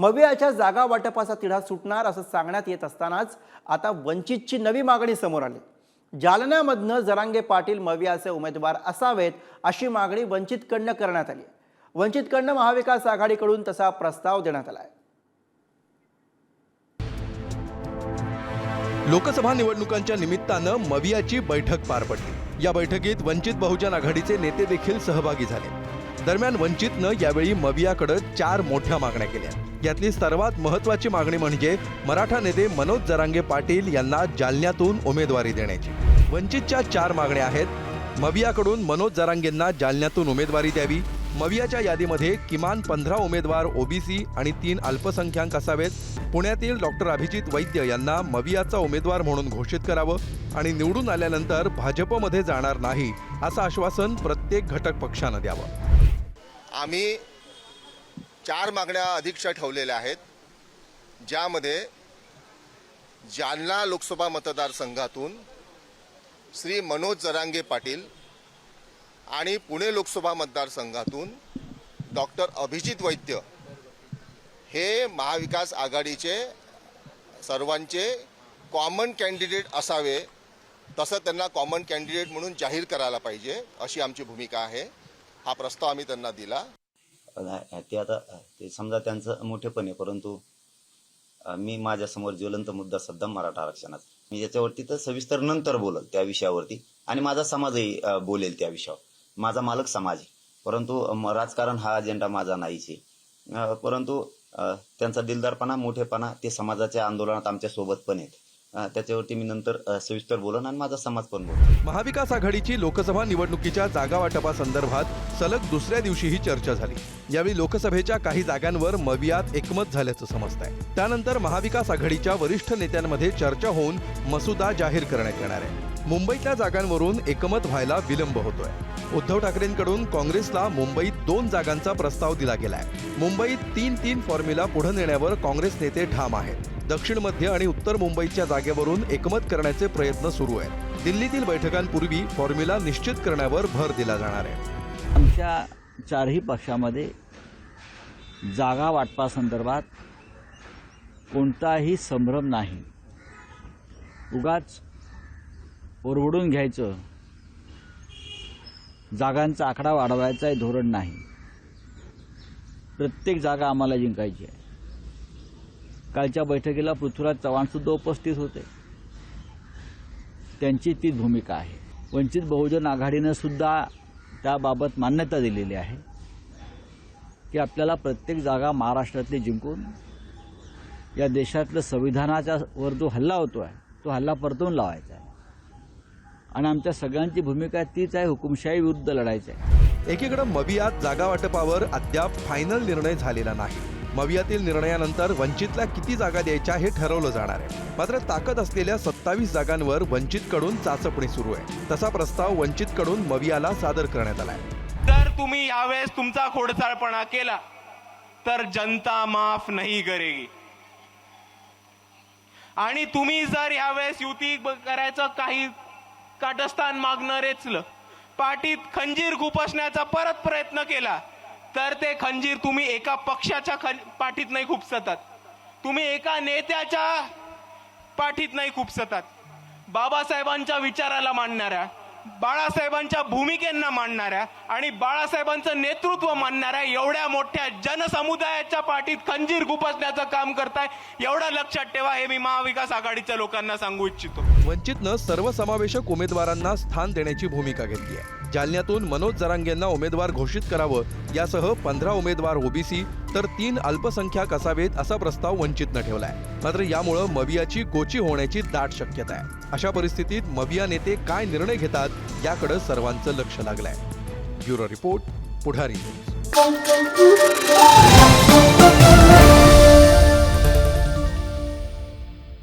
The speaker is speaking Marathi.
मवियाच्या जागा वाटपाचा तिढा सुटणार असं सांगण्यात येत असतानाच आता वंचितची नवी मागणी समोर आली. जालन्यामधनं जरांगे पाटील मवियाचे उमेदवार असावेत अशी मागणी वंचितकडनं करण्यात आली. वंचितकडनं महाविकास आघाडीकडून तसा प्रस्ताव देण्यात आला आहे लोकसभा निवडणुकांच्या निमित्तानं मवियाची बैठक पार पडली. या बैठकीत वंचित बहुजन आघाडीचे नेते देखील सहभागी झाले. दरम्यान वंचितनं यावेळी मवियाकडे चार मोठ्या मागण्या केल्या. यातली सर्वात महत्वाची मागणी म्हणजे मराठा नेते मनोज जरांगे पाटील यांना जालन्यातून उमेदवारी देण्याची. वंचितच्या चार मागण्या आहेत. मवियाकडून मनोज जरांगेंना जालन्यातून उमेदवारी द्यावी. मवियाच्या यादीमध्ये किमान पंधरा उमेदवार ओबीसी आणि तीन अल्पसंख्याक असावेत. पुण्यातील डॉक्टर अभिजित वैद्य यांना मवियाचा उमेदवार म्हणून घोषित करावं आणि निवडून आल्यानंतर भाजपमध्ये जाणार नाही असं आश्वासन प्रत्येक घटक पक्षानं द्यावं. आम्ही चार मागण्या अधिकच्या ठेवलेल्या आहेत ज्यामध्ये जालना लोकसभा मतदारसंघातून श्री मनोज जरांगे पाटील आणि पुणे लोकसभा मतदारसंघातून डॉक्टर अभिजित वैद्य हे महाविकास आघाडीचे सर्वांचे कॉमन कॅन्डिडेट असावे तसं त्यांना कॉमन कॅन्डिडेट म्हणून जाहीर करायला पाहिजे अशी आमची भूमिका आहे. हा प्रस्ताव आम्ही त्यांना दिला. ते आता ते समजा त्यांचं मोठेपण आहे परंतु मी माझ्यासमोर ज्वलंत मुद्दा सध्या मराठा आरक्षणाचा मी याच्यावरती तर सविस्तर नंतर बोलल त्या विषयावरती आणि माझा समाजही बोलेल त्या विषयावर. माझा मालक समाज आहे. परंतु राजकारण हा अजेंडा माझा नाहीच आहे. परंतु त्यांचा दिलदारपणा मोठेपणा ते समाजाच्या आंदोलनात आमच्यासोबत पण आहेत. त्याच्यावरती मी नंतर सविस्तर बोलन आणि माझा समाज पण बोलतो महाविकास आघाडीची लोकसभा निवडणुकीच्या जागा वाटपासंदर्भात सलग दुसऱ्या दिवशीही चर्चा झाली. यावेळी लोकसभेच्या काही जागांवर मवियात एकमत झाल्याचं समजत आहे त्यानंतर महाविकास आघाडीच्या वरिष्ठ नेत्यांमध्ये चर्चा होऊन मसुदा जाहीर करण्यात येणार आहे. मुंबईतल्या जागांवरून एकमत व्हायला विलंब होतोय. उद्धव ठाकरेंकडून काँग्रेसला मुंबईत दोन जागांचा प्रस्ताव दिला गेलाय. मुंबईत तीन तीन फॉर्म्युला पुढे नेण्यावर काँग्रेस नेते ठाम आहेत. दक्षिण मध्य आणि उत्तर मुंबईच्या जागेवरून एकमत करण्याचे प्रयत्न सुरू आहेत. दिल्लीतील बैठकांपूर्वी फॉर्म्युला निश्चित करण्यावर भर दिला जाणार आहे. आमच्या चारही पक्षामध्ये जागा वाटपासंदर्भात कोणताही संभ्रम नाही. उगाच ओरवडून घ्यायचं. जागांचा आकडा वाढवायचा हे धोरण नाही. प्रत्येक जागा आम्हाला जिंकायची आहे. कालच्या बैठकीला पृथ्वीराज चव्हाणसुद्धा उपस्थित होते. त्यांची तीच भूमिका आहे. वंचित बहुजन आघाडीनं सुद्धा त्याबाबत मान्यता दिलेली आहे की आपल्याला प्रत्येक जागा महाराष्ट्रातली जिंकून या देशातलं संविधानाच्या वर जो हल्ला होतो आहे तो हल्ला परतवून लावायचा आहे. आणि आमच्या सगळ्यांची भूमिका तीच आहे हुकुमशाही विरुद्ध लढायचं आहे. एकीकडे मवियात जागा वाटपावर अद्याप फायनल निर्णय झालेला नाही. मवियातील निर्णयानंतर वंचितला किती जागा द्यायच्या हे ठरवलं जाणार आहे. मात्र ताकद असलेल्या सत्तावीस जागांवर वंचितकडून चाचपणी सुरू आहे. तसा प्रस्ताव वंचितकडून मवियाला सादर करण्यात आलाय जर तुम्ही यावेळेस तुमचा खोडसाळपणा केला तर जनता माफ नाही करेगी. आणि तुम्ही जर यावेळेस युती करायचं काही काटस्थान मागणं रेचलं पाठीत खंजीर खुपसण्याचा परत प्रयत्न केला तर ते खंजीर तुम्ही एका पक्षाच्या खं- पाठीत नाही खुपसतात तुम्ही एका नेत्याच्या पाठीत नाही खुपसतात बाबासाहेबांच्या विचाराला मांडणाऱ्या बाळासाहेबांच्या भूमिकेंना मांडणाऱ्या आणि बाळासाहेबांचं नेतृत्व मानणाऱ्या एवढ्या मोठ्या जनसमुदायाच्या पाठीत खंजीर गुपसण्याचं काम करताय एवढं लक्षात ठेवा हे मी महाविकास आघाडीच्या लोकांना सांगू इच्छितो. वंचितनं सर्वसमावेशक उमेदवारांना स्थान देण्याची भूमिका घेतली आहे. जालन्यातून मनोज जरांगेंना उमेदवार घोषित करावं यासह पंधरा उमेदवार ओबीसी तर तीन अल्पसंख्याक असावेत असा प्रस्ताव वंचितनं ठेवलाय. मात्र यामुळं मवियाची गोची होण्याची दाट शक्यता आहे. अशा परिस्थितीत मविया नेते काय निर्णय घेतात याकडे सर्वांचं लक्ष लागलंय. Bureau report Pudhari.